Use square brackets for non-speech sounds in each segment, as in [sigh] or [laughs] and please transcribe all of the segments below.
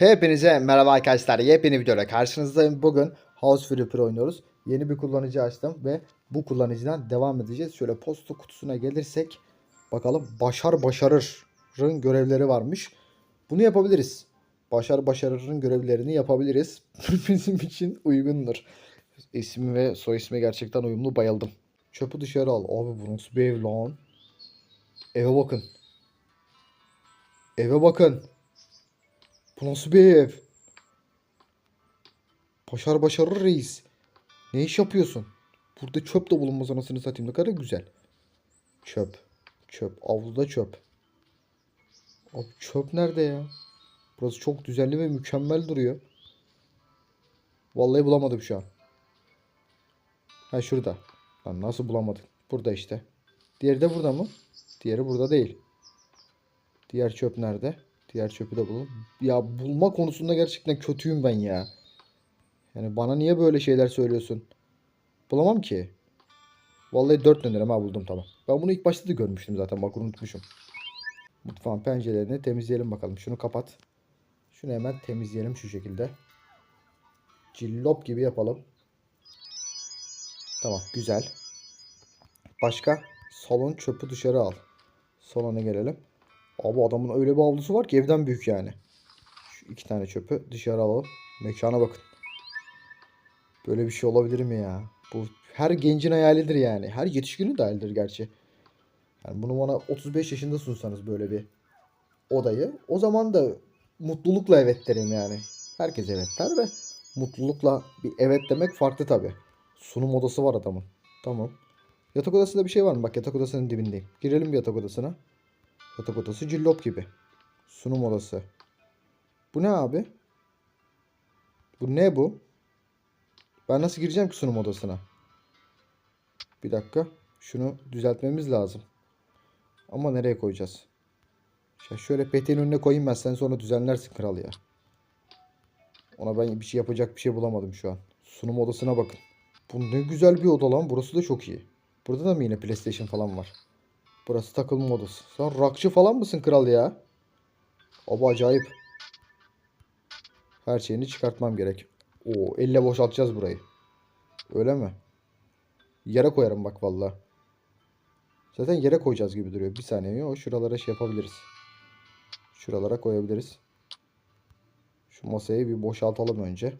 Hepinize merhaba arkadaşlar. Yepyeni videoda karşınızdayım. Bugün House Flipper oynuyoruz. Yeni bir kullanıcı açtım ve bu kullanıcıdan devam edeceğiz. Şöyle posta kutusuna gelirsek bakalım başar başarırın görevleri varmış. Bunu yapabiliriz. Başar başarırın görevlerini yapabiliriz. [laughs] Bizim için uygundur. İsmi ve soy ismi gerçekten uyumlu. Bayıldım. Çöpü dışarı al. Abi bu nasıl bir ev lan? Eve bakın. Eve bakın. Bu nasıl bir ev? Başar başarır reis. Ne iş yapıyorsun? Burada çöp de bulunmaz anasını satayım. Ne kadar güzel. Çöp. Çöp. Avluda çöp. Abi çöp nerede ya? Burası çok düzenli ve mükemmel duruyor. Vallahi bulamadım şu an. Ha şurada. Lan nasıl bulamadık? Burada işte. Diğeri de burada mı? Diğeri burada değil. Diğer çöp nerede? Diğer çöpü de bulalım. Ya bulma konusunda gerçekten kötüyüm ben ya. Yani bana niye böyle şeyler söylüyorsun? Bulamam ki. Vallahi 4 dönerim ha buldum tamam. Ben bunu ilk başta da görmüştüm zaten bak unutmuşum. Mutfağın pencerelerini temizleyelim bakalım. Şunu kapat. Şunu hemen temizleyelim şu şekilde. Cillop gibi yapalım. Tamam güzel. Başka? Salon çöpü dışarı al. Salona gelelim. Abi adamın öyle bir avlusu var ki evden büyük yani. Şu iki tane çöpü dışarı alalım. Mekana bakın. Böyle bir şey olabilir mi ya? Bu her gencin hayalidir yani. Her yetişkinin de hayalidir gerçi. Yani bunu bana 35 yaşında sunsanız böyle bir odayı. O zaman da mutlulukla evet derim yani. Herkes evet der de mutlulukla bir evet demek farklı tabi. Sunum odası var adamın. Tamam. Yatak odasında bir şey var mı? Bak yatak odasının dibindeyim. Girelim bir yatak odasına. Yatak odası cillop gibi. Sunum odası. Bu ne abi? Bu ne bu? Ben nasıl gireceğim ki sunum odasına? Bir dakika. Şunu düzeltmemiz lazım. Ama nereye koyacağız? Ya şöyle peteğin önüne koyayım ben. Sen sonra düzenlersin kral ya. Ona ben bir şey yapacak bir şey bulamadım şu an. Sunum odasına bakın. Bu ne güzel bir oda lan. Burası da çok iyi. Burada da mı yine PlayStation falan var? Burası takılma odası. Sen rakçı falan mısın kral ya? Abi acayip. Her şeyini çıkartmam gerek. Oo, elle boşaltacağız burayı. Öyle mi? Yere koyarım bak valla. Zaten yere koyacağız gibi duruyor. Bir saniye. Yok şuralara şey yapabiliriz. Şuralara koyabiliriz. Şu masayı bir boşaltalım önce.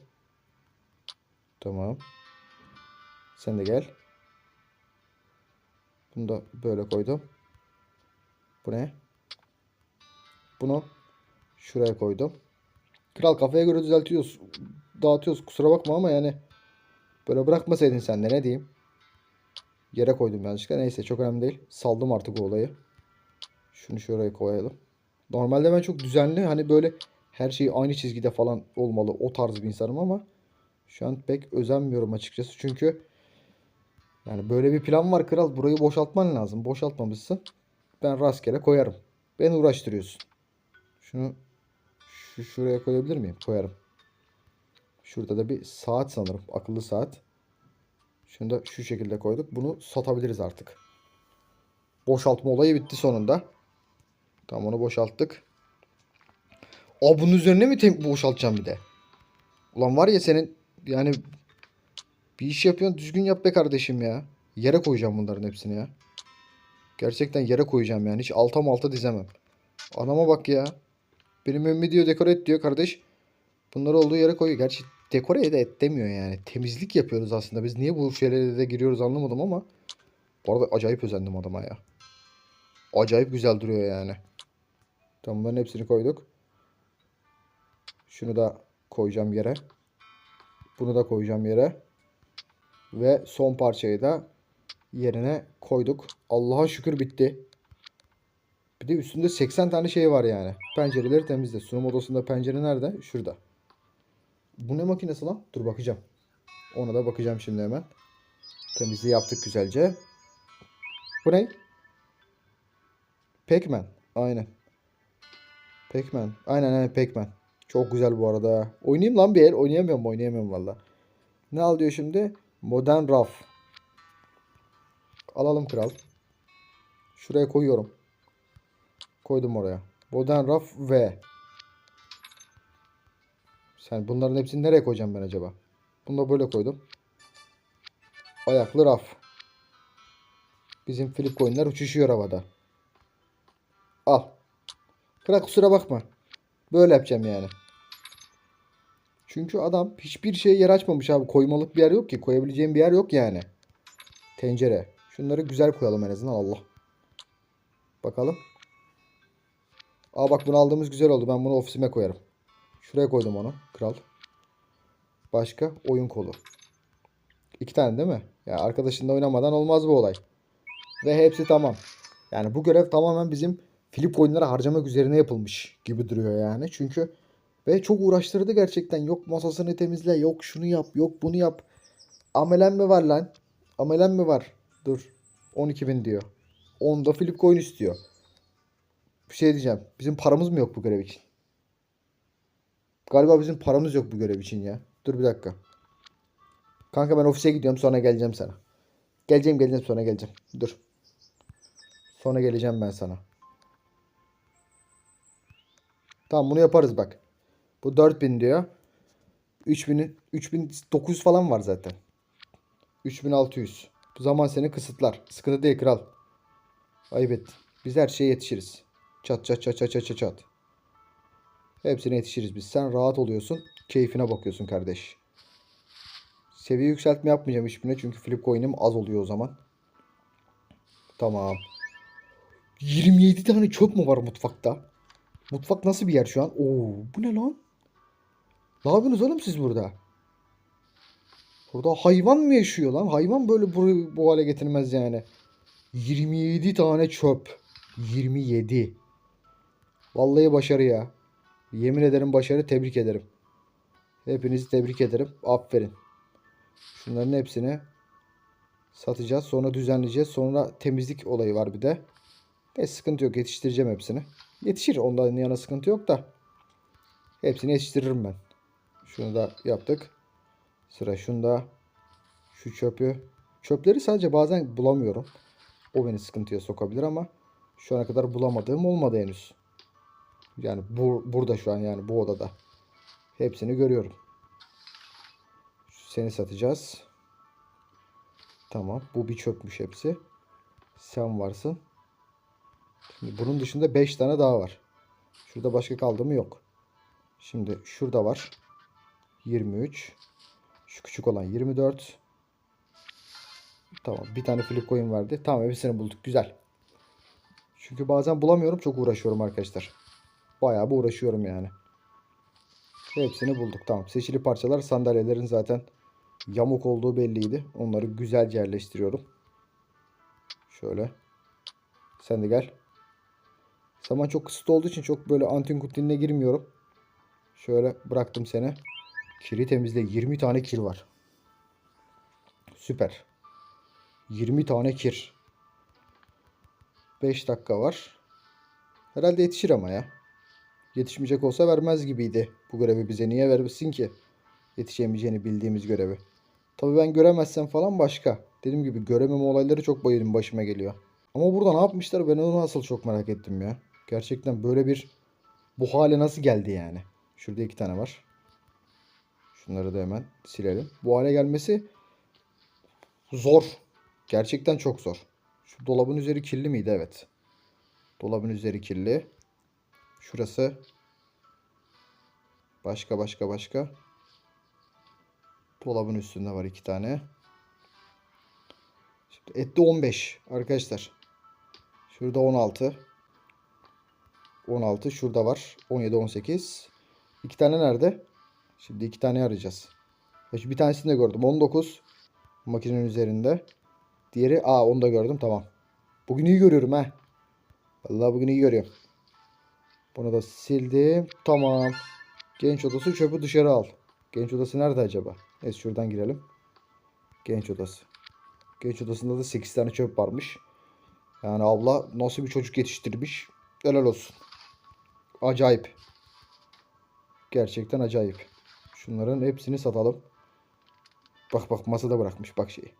Tamam. Sen de gel. Bunu da böyle koydum. Bu ne? Bunu şuraya koydum. Kral kafaya göre düzeltiyoruz. Dağıtıyoruz. Kusura bakma ama yani böyle bırakmasaydın sen de ne diyeyim. Yere koydum yanlışlıkla. Neyse çok önemli değil. Saldım artık o olayı. Şunu şuraya koyalım. Normalde ben çok düzenli hani böyle her şey aynı çizgide falan olmalı. O tarz bir insanım ama şu an pek özenmiyorum açıkçası. Çünkü yani böyle bir plan var kral. Burayı boşaltman lazım. Boşaltmamışsın. Ben rastgele koyarım. Beni uğraştırıyorsun. Şunu şu şuraya koyabilir miyim? Koyarım. Şurada da bir saat sanırım. Akıllı saat. Şunu da şu şekilde koyduk. Bunu satabiliriz artık. Boşaltma olayı bitti sonunda. Tamam onu boşalttık. Aa bunun üzerine mi boşaltacağım bir de? Ulan var ya senin yani bir iş yapıyorsun düzgün yap be kardeşim ya. Yere koyacağım bunların hepsini ya. Gerçekten yere koyacağım yani. Hiç alta malta dizemem. Anama bak ya. Benim önüme diyor dekore et diyor kardeş. Bunları olduğu yere koyuyor. Gerçi dekore de et demiyor yani. Temizlik yapıyoruz aslında. Biz niye bu şeylere de giriyoruz anlamadım ama. Bu arada acayip özendim adama ya. Acayip güzel duruyor yani. Tamam bunların hepsini koyduk. Şunu da koyacağım yere. Bunu da koyacağım yere. Ve son parçayı da yerine koyduk. Allah'a şükür bitti. Bir de üstünde 80 tane şey var yani. Pencereleri temizle. Sunum odasında pencere nerede? Şurada. Bu ne makinesi lan? Dur bakacağım. Ona da bakacağım şimdi hemen. Temizliği yaptık güzelce. Bu ne? Pac-Man. Aynen. Pac-Man. Aynen aynen Pac-Man. Çok güzel bu arada. Oynayayım lan bir el. Oynayamıyorum oynayamıyorum valla. Ne al diyor şimdi? Modern raf. Alalım kral. Şuraya koyuyorum. Koydum oraya. Modern raf V. Sen bunların hepsini nereye koyacağım ben acaba? Bunu da böyle koydum. Ayaklı raf. Bizim flip coin'ler uçuşuyor havada. Al. Kral kusura bakma. Böyle yapacağım yani. Çünkü adam hiçbir şeye yer açmamış abi. Koymalık bir yer yok ki. Koyabileceğim bir yer yok yani. Tencere. Şunları güzel koyalım en azından Allah. Bakalım. Aa bak bunu aldığımız güzel oldu. Ben bunu ofisime koyarım. Şuraya koydum onu. Kral. Başka oyun kolu. İki tane değil mi? Ya arkadaşınla oynamadan olmaz bu olay. Ve hepsi tamam. Yani bu görev tamamen bizim flip coin'leri harcamak üzerine yapılmış gibi duruyor yani. Çünkü ve çok uğraştırdı gerçekten. Yok masasını temizle, yok şunu yap, yok bunu yap. Amelen mi var lan? Amelen mi var? Dur. 12 bin diyor. 10 da flip coin istiyor. Bir şey diyeceğim. Bizim paramız mı yok bu görev için? Galiba bizim paramız yok bu görev için ya. Dur bir dakika. Kanka ben ofise gidiyorum sonra geleceğim sana. Geleceğim geleceğim sonra geleceğim. Dur. Sonra geleceğim ben sana. Tamam bunu yaparız bak. Bu 4000 diyor. 3000 3900 falan var zaten. 3600. Bu zaman seni kısıtlar. Sıkıntı değil kral. Ayıp ettin. Biz her şeye yetişiriz. Çat çat çat çat çat çat çat. Hepsine yetişiriz biz. Sen rahat oluyorsun. Keyfine bakıyorsun kardeş. Seviye yükseltme yapmayacağım hiçbirine. Çünkü flip coin'im az oluyor o zaman. Tamam. 27 tane çöp mü var mutfakta? Mutfak nasıl bir yer şu an? Oo, bu ne lan? Ne yapıyorsunuz oğlum siz burada? Burada hayvan mı yaşıyor lan? Hayvan böyle bu, bu hale getirmez yani. 27 tane çöp. 27. Vallahi başarı ya. Yemin ederim başarı tebrik ederim. Hepinizi tebrik ederim. Aferin. Şunların hepsini satacağız. Sonra düzenleyeceğiz. Sonra temizlik olayı var bir de. Ne sıkıntı yok. Yetiştireceğim hepsini. Yetişir. Ondan yana sıkıntı yok da. Hepsini yetiştiririm ben. Şunu da yaptık. Sıra şunda. Şu çöpü. Çöpleri sadece bazen bulamıyorum. O beni sıkıntıya sokabilir ama şu ana kadar bulamadığım olmadı henüz. Yani bu, burada şu an yani bu odada. Hepsini görüyorum. Seni satacağız. Tamam. Bu bir çöpmüş hepsi. Sen varsın. Şimdi bunun dışında 5 tane daha var. Şurada başka kaldı mı? Yok. Şimdi şurada var. 23. Şu küçük olan 24. Tamam. Bir tane flip coin verdi. Tamam hepsini bulduk. Güzel. Çünkü bazen bulamıyorum. Çok uğraşıyorum arkadaşlar. Bayağı bir uğraşıyorum yani. Hepsini bulduk. Tamam. Seçili parçalar sandalyelerin zaten yamuk olduğu belliydi. Onları güzelce yerleştiriyorum. Şöyle. Sen de gel. Zaman çok kısıtlı olduğu için çok böyle antin kutinine girmiyorum. Şöyle bıraktım seni. Kiri temizle. 20 tane kir var. Süper. 20 tane kir. 5 dakika var. Herhalde yetişir ama ya. Yetişmeyecek olsa vermez gibiydi bu görevi bize. Niye vermesin ki? Yetişemeyeceğini bildiğimiz görevi. Tabii ben göremezsem falan başka. Dediğim gibi görememe olayları çok bayılım başıma geliyor. Ama burada ne yapmışlar ben onu nasıl çok merak ettim ya. Gerçekten böyle bir bu hale nasıl geldi yani. Şurada iki tane var. Şunları da hemen silelim. Bu hale gelmesi zor. Gerçekten çok zor. Şu dolabın üzeri kirli miydi? Evet. Dolabın üzeri kirli. Şurası. Başka başka başka. Dolabın üstünde var iki tane. Şimdi etti 15 arkadaşlar. Şurada 16. 16 şurada var. 17 18. İki tane nerede? Şimdi iki tane arayacağız. Bir tanesini de gördüm. 19 makinenin üzerinde. Diğeri aa onu da gördüm tamam. Bugün iyi görüyorum ha. Vallahi bugün iyi görüyorum. Bunu da sildim. Tamam. Genç odası çöpü dışarı al. Genç odası nerede acaba? Neyse şuradan girelim. Genç odası. Genç odasında da 8 tane çöp varmış. Yani abla nasıl bir çocuk yetiştirmiş. Helal olsun. Acayip. Gerçekten acayip. Şunların hepsini satalım. Bak bak masada bırakmış bak şeyi.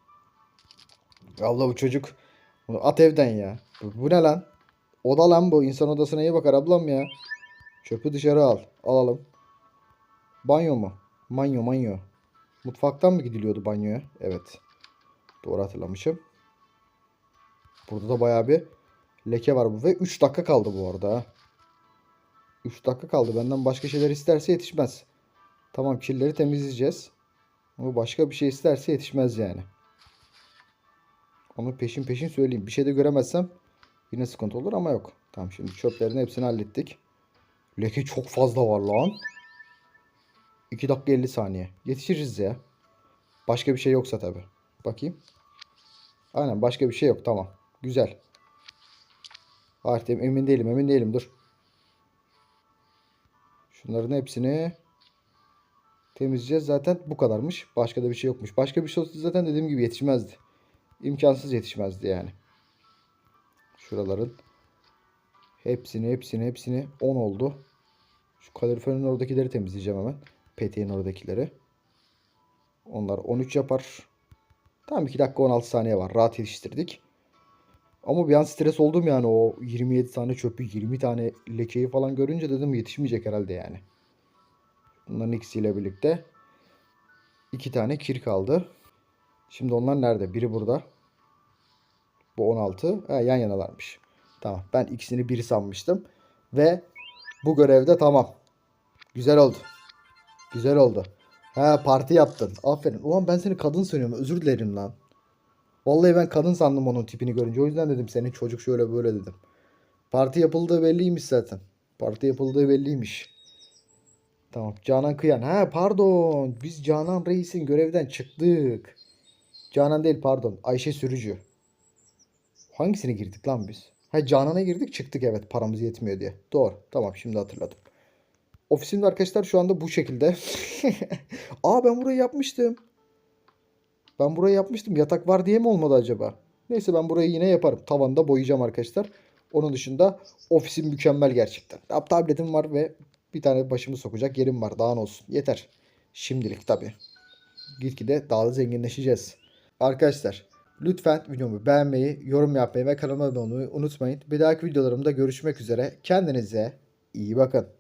Abla bu çocuk. Bunu at evden ya. Bu, bu ne lan? Oda lan bu. İnsan odasına iyi bakar ablam ya. Çöpü dışarı al. Alalım. Banyo mu? Manyo manyo. Mutfaktan mı gidiliyordu banyoya? Evet. Doğru hatırlamışım. Burada da bayağı bir leke var bu ve 3 dakika kaldı bu arada. ha. 3 dakika kaldı. Benden başka şeyler isterse yetişmez. Tamam kirleri temizleyeceğiz. Ama başka bir şey isterse yetişmez yani. Onu peşin peşin söyleyeyim. Bir şey de göremezsem yine sıkıntı olur ama yok. Tamam şimdi çöplerin hepsini hallettik. Leke çok fazla var lan. 2 dakika 50 saniye. Yetişiriz ya. Başka bir şey yoksa tabii. Bakayım. Aynen başka bir şey yok. Tamam. Güzel. Artık emin değilim. Emin değilim. Dur. Şunların hepsini temizleyeceğiz. Zaten bu kadarmış. Başka da bir şey yokmuş. Başka bir şey olsa zaten dediğim gibi yetişmezdi. İmkansız yetişmezdi yani. Şuraların hepsini hepsini hepsini 10 oldu. Şu kaloriferin oradakileri temizleyeceğim hemen. Peteğin oradakileri. Onlar 13 yapar. Tamam 2 dakika 16 saniye var. Rahat yetiştirdik. Ama bir an stres oldum yani o 27 tane çöpü 20 tane lekeyi falan görünce dedim yetişmeyecek herhalde yani. Bunların ikisiyle birlikte 2 tane kir kaldı. Şimdi onlar nerede? Biri burada. Bu 16. Ha, yan yanalarmış. Tamam. Ben ikisini biri sanmıştım. Ve bu görevde tamam. Güzel oldu. Güzel oldu. Ha parti yaptın. Aferin. Ulan ben seni kadın sanıyorum. Özür dilerim lan. Vallahi ben kadın sandım onun tipini görünce. O yüzden dedim senin çocuk şöyle böyle dedim. Parti yapıldığı belliymiş zaten. Parti yapıldığı belliymiş. Tamam. Canan Kıyan. Ha pardon. Biz Canan Reis'in görevden çıktık. Canan değil pardon. Ayşe Sürücü. Hangisine girdik lan biz? Ha Canan'a girdik çıktık evet paramız yetmiyor diye. Doğru. Tamam şimdi hatırladım. Ofisimde arkadaşlar şu anda bu şekilde. [laughs] Aa ben burayı yapmıştım. Ben burayı yapmıştım. Yatak var diye mi olmadı acaba? Neyse ben burayı yine yaparım. Tavanda boyayacağım arkadaşlar. Onun dışında ofisim mükemmel gerçekten. Tab- Tabletim var ve bir tane başımı sokacak yerim var. Daha ne olsun. Yeter. Şimdilik tabii. Gitgide daha da zenginleşeceğiz. Arkadaşlar lütfen videomu beğenmeyi, yorum yapmayı ve kanalıma abone olmayı unutmayın. Bir dahaki videolarımda görüşmek üzere. Kendinize iyi bakın.